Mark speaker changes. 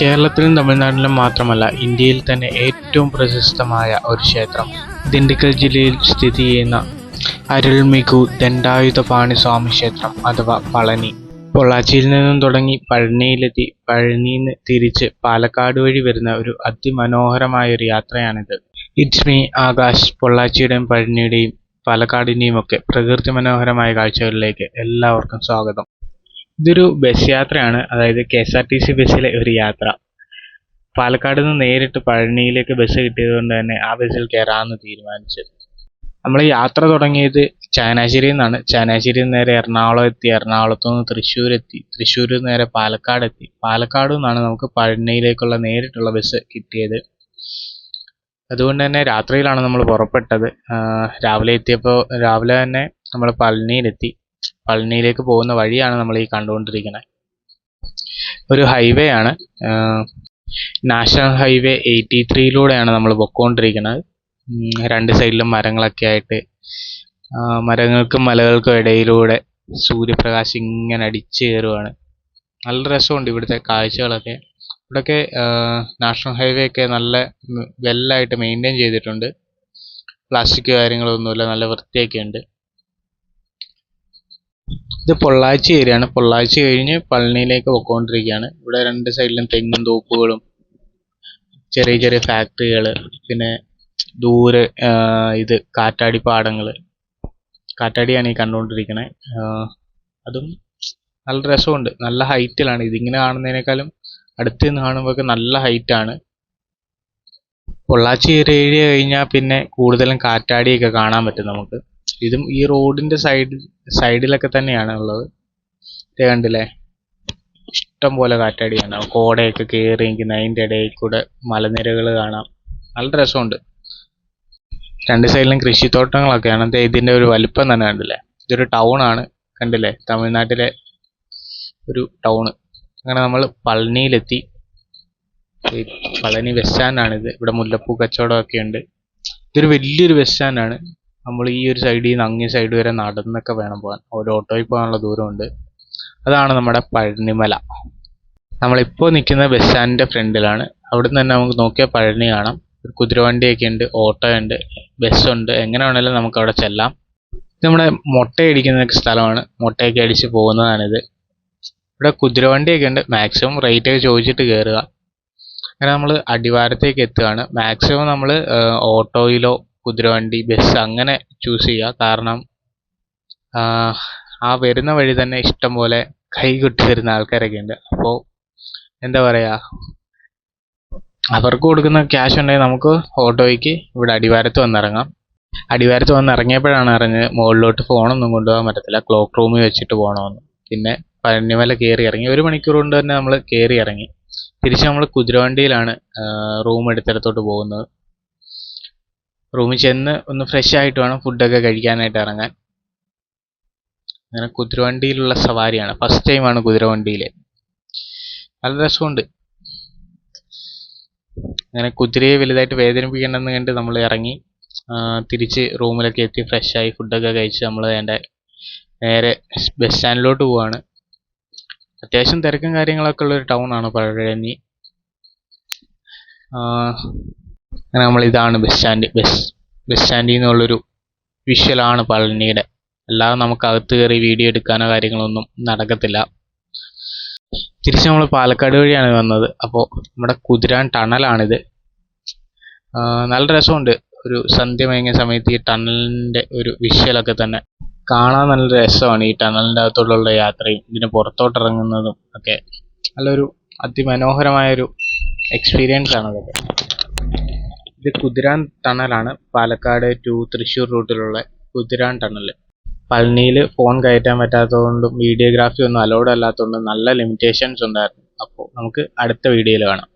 Speaker 1: കേരളത്തിലും തമിഴ്നാട്ടിലും മാത്രമല്ല ഇന്ത്യയിൽ തന്നെ ഏറ്റവും പ്രശസ്തമായ ഒരു ക്ഷേത്രം. ദിണ്ടുക്കൽ ജില്ലയിൽ സ്ഥിതി ചെയ്യുന്ന അരുൾമികു ദണ്ഡായുധപാണി സ്വാമി ക്ഷേത്രം അഥവാ പളനി. പൊള്ളാച്ചിയിൽ നിന്നും തുടങ്ങി പഴനിയിലെത്തി പഴനിന്ന് തിരിച്ച് പാലക്കാട് വഴി വരുന്ന ഒരു അതിമനോഹരമായ ഒരു യാത്രയാണിത്. ഇറ്റ്സ് മീ ആകാശ് പൊള്ളാച്ചിയുടെയും പഴനിയുടെയും പാലക്കാടിന്റെയും ഒക്കെ പ്രകൃതി മനോഹരമായ കാഴ്ചകളിലേക്ക് എല്ലാവർക്കും സ്വാഗതം. ഇതൊരു ബസ് യാത്രയാണ്. അതായത് K S R T C ബസ്സിലെ ഒരു യാത്ര. പാലക്കാട് നിന്ന് നേരിട്ട് പഴനിയിലേക്ക് ബസ് കിട്ടിയത് കൊണ്ട് തന്നെ ആ ബസ്സിൽ കയറാമെന്ന് തീരുമാനിച്ചു നമ്മൾ യാത്ര തുടങ്ങിയത് ചങ്ങനാശ്ശേരിയിൽ നിന്നാണ്. ചങ്ങനാശ്ശേരിയിൽ നിന്ന് നേരെ എറണാകുളം എത്തി. എറണാകുളത്തു നിന്ന് തൃശ്ശൂർ എത്തി. നിന്ന് നേരെ പാലക്കാട് എത്തി. പാലക്കാട് നിന്നാണ് നമുക്ക് പഴനിയിലേക്കുള്ള നേരിട്ടുള്ള ബസ് കിട്ടിയത്. അതുകൊണ്ട് തന്നെ രാത്രിയിലാണ് നമ്മൾ പുറപ്പെട്ടത്. രാവിലെ എത്തിയപ്പോൾ രാവിലെ തന്നെ നമ്മൾ പളനിയിലെത്തി. പളനിയിലേക്ക് പോകുന്ന വഴിയാണ് നമ്മൾ ഈ കണ്ടുകൊണ്ടിരിക്കുന്നത്. ഒരു ഹൈവേ ആണ്. നാഷണൽ ഹൈവേ എയ്റ്റി ത്രീയിലൂടെയാണ് നമ്മൾ പൊക്കോണ്ടിരിക്കുന്നത്. രണ്ട് സൈഡിലും മരങ്ങളൊക്കെ ആയിട്ട് മരങ്ങൾക്കും മലകൾക്കും ഇടയിലൂടെ സൂര്യപ്രകാശം ഇങ്ങനെ അടിച്ചു കയറുവാണ്. നല്ല രസമുണ്ട് ഇവിടുത്തെ കാഴ്ചകളൊക്കെ. ഇവിടെയൊക്കെ നാഷണൽ ഹൈവേ ഒക്കെ നല്ല വെല്ലായിട്ട് മെയിന്റെയിൻ ചെയ്തിട്ടുണ്ട്. പ്ലാസ്റ്റിക് കാര്യങ്ങളൊന്നുമില്ല നല്ല വൃത്തിയൊക്കെ ഉണ്ട്. ഇത് പൊള്ളാച്ചി ഏരിയ ആണ് പൊള്ളാച്ചി കഴിഞ്ഞ് പളനിയിലേക്ക് പൊക്കോണ്ടിരിക്കുകയാണ്. ഇവിടെ രണ്ട് സൈഡിലും തെങ്ങും തോപ്പുകളും ചെറിയ ചെറിയ ഫാക്ടറികൾ പിന്നെ ദൂരെ ഇത് കാറ്റാടി പാടങ്ങൾ കാറ്റാടിയാണ് ഈ കണ്ടുകൊണ്ടിരിക്കുന്നത് അതും നല്ല രസമുണ്ട്. നല്ല ഹൈറ്റിലാണ്. ഇതിങ്ങനെ കാണുന്നതിനേക്കാളും അടുത്ത് നിന്ന് കാണുമ്പോഴൊക്കെ നല്ല ഹൈറ്റ് ആണ് പൊള്ളാച്ചി ഏരിയ കഴിഞ്ഞാൽ പിന്നെ കൂടുതലും കാറ്റാടിയൊക്കെ കാണാൻ പറ്റും നമുക്ക്. ഇതും ഈ റോഡിന്റെ സൈഡ് സൈഡിലൊക്കെ തന്നെയാണ് ഉള്ളത് കണ്ടില്ലേ? ഇഷ്ടം പോലെ കാറ്റാടിയാണ്. കോടയൊക്കെ കയറി നിൽക്കുന്ന അതിന്റെ ഇടയിൽ കൂടെ മലനിരകൾ കാണാം. നല്ല രസമുണ്ട്. രണ്ട് സൈഡിലും കൃഷിത്തോട്ടങ്ങളൊക്കെയാണ്. ദേ ഇതിന്റെ ഒരു വലിപ്പം തന്നെ കണ്ടില്ലേ? ഇതൊരു ടൗൺ ആണ്. കണ്ടില്ലേ? തമിഴ്നാട്ടിലെ ഒരു ടൗൺ അങ്ങനെ നമ്മൾ പളനിയിലെത്തി. പളനി ബസ് സ്റ്റാൻഡാണിത് ഇവിടെ മുല്ലപ്പൂ കച്ചവടമൊക്കെ ഉണ്ട്. ഇതൊരു വലിയൊരു ബസ് സ്റ്റാൻഡാണ് നമ്മൾ ഈ ഒരു സൈഡിൽ നിന്ന് അങ്ങേ സൈഡ് വരെ നടന്നൊക്കെ വേണം പോകാൻ. ഒരു ഓട്ടോയിൽ പോകാനുള്ള ദൂരമുണ്ട്. അതാണ് നമ്മുടെ പഴനിമല. നമ്മളിപ്പോൾ നിൽക്കുന്ന ബസ് സ്റ്റാൻഡിന്റെ ഫ്രണ്ടിലാണ്. അവിടെ നിന്ന് തന്നെ നമുക്ക് നോക്കിയാൽ പഴനി കാണാം. ഒരു കുതിരവണ്ടിയൊക്കെ ഉണ്ട് ഓട്ടോ ഉണ്ട് ബസ്സുണ്ട് എങ്ങനെ വേണമെങ്കിലും നമുക്ക് അവിടെ ചെല്ലാം. നമ്മുടെ മുട്ടയടിക്കുന്ന സ്ഥലമാണ്. മുട്ടയൊക്കെ അടിച്ച് പോകുന്നതാണിത്. ഇവിടെ കുതിരവണ്ടിയൊക്കെ ഉണ്ട്. മാക്സിമം റേറ്റ് ഒക്കെ ചോദിച്ചിട്ട് കയറുക അങ്ങനെ നമ്മൾ അടിവാരത്തേക്ക് എത്തുകയാണ്. മാക്സിമം നമ്മൾ ഓട്ടോയിലോ കുതിരവണ്ടി ബസ് അങ്ങനെ ചൂസ് ചെയ്യുക. കാരണം ആ വരുന്ന വഴി തന്നെ ഇഷ്ടം പോലെ കൈ കൊട്ടി വരുന്ന ആൾക്കാരൊക്കെ ഉണ്ട്. അപ്പോൾ എന്താ പറയുക അവർക്ക് കൊടുക്കുന്ന ക്യാഷ് ഉണ്ടെങ്കിൽ നമുക്ക് ഓട്ടോയ്ക്ക് ഇവിടെ അടിവാരത്ത് വന്നിറങ്ങാം. അടിവാരത്ത് വന്ന് ഇറങ്ങിയപ്പോഴാണ് അറിഞ്ഞത് മുകളിലോട്ട് ഫോണൊന്നും കൊണ്ടുപോകാൻ പറ്റത്തില്ല. ക്ലോക്ക് റൂമിൽ വെച്ചിട്ട് പോകണമെന്ന്. പിന്നെ പഴനിമല കയറി ഇറങ്ങി. ഒരു മണിക്കൂർ കൊണ്ട് തന്നെ നമ്മൾ കയറി ഇറങ്ങി. തിരിച്ച് നമ്മൾ കുതിരവണ്ടിയിലാണ് റൂം എടുത്തിടത്തോട്ട് പോകുന്നത്. റൂമിൽ ചെന്ന് ഒന്ന് ഫ്രഷ് ആയിട്ട് വേണം ഫുഡൊക്കെ കഴിക്കാനായിട്ട് ഇറങ്ങാൻ. അങ്ങനെ കുതിരവണ്ടിയിലുള്ള സവാരിയാണ്. ഫസ്റ്റ് ടൈമാണ് കുതിരവണ്ടിയിൽ നല്ല രസമുണ്ട്. അങ്ങനെ കുതിരയെ വലുതായിട്ട് വേദനിപ്പിക്കണ്ടെന്ന് കണ്ട് നമ്മൾ ഇറങ്ങി. തിരിച്ച് റൂമിലൊക്കെ എത്തി ഫ്രഷായി ഫുഡൊക്കെ കഴിച്ച് നമ്മൾ വേണ്ട നേരെ ബസ് സ്റ്റാൻഡിലോട്ട് പോവാണ്. അത്യാവശ്യം തിരക്കും കാര്യങ്ങളൊക്കെ ഉള്ള ഒരു ടൗൺ ആണ് പഴനി അങ്ങനെ നമ്മൾ ഇതാണ് ബസ് സ്റ്റാൻഡ് ബസ് ബസ് സ്റ്റാൻഡിൽ നിന്നുള്ളൊരു വിഷ്വലാണ് പളനിയുടെ. അല്ലാതെ നമുക്ക് അകത്ത് കയറി വീഡിയോ എടുക്കാനോ കാര്യങ്ങളൊന്നും നടക്കത്തില്ല. തിരിച്ച് നമ്മൾ പാലക്കാട് വഴിയാണ് വന്നത്. അപ്പോൾ നമ്മുടെ കുതിരാൻ ടണലാണിത്. നല്ല രസമുണ്ട്. ഒരു സന്ധ്യ മയങ്ങിയ സമയത്ത് ഈ ടണലിന്റെ ഒരു വിഷ്വലൊക്കെ തന്നെ കാണാൻ നല്ല രസമാണ്. ഈ ടണലിന്റെ അകത്തോട്ടുള്ള യാത്രയും ഇതിന് പുറത്തോട്ടിറങ്ങുന്നതും ഒക്കെ. നല്ലൊരു അതിമനോഹരമായൊരു എക്സ്പീരിയൻസ് ആണ് അതൊക്കെ. ഇത് കുതിരാൻ ടണലാണ്. പാലക്കാട് ടു തൃശ്ശൂർ റൂട്ടിലുള്ള കുതിരാൻ ടണൽ പളനിയിൽ ഫോൺ കയറ്റാൻ പറ്റാത്തതുകൊണ്ടും വീഡിയോഗ്രാഫി ഒന്നും അലൗഡ് അല്ലാത്തതുകൊണ്ടും നല്ല ലിമിറ്റേഷൻസ് ഉണ്ടായിരുന്നു. അപ്പോൾ നമുക്ക് അടുത്ത വീഡിയോയിൽ കാണാം.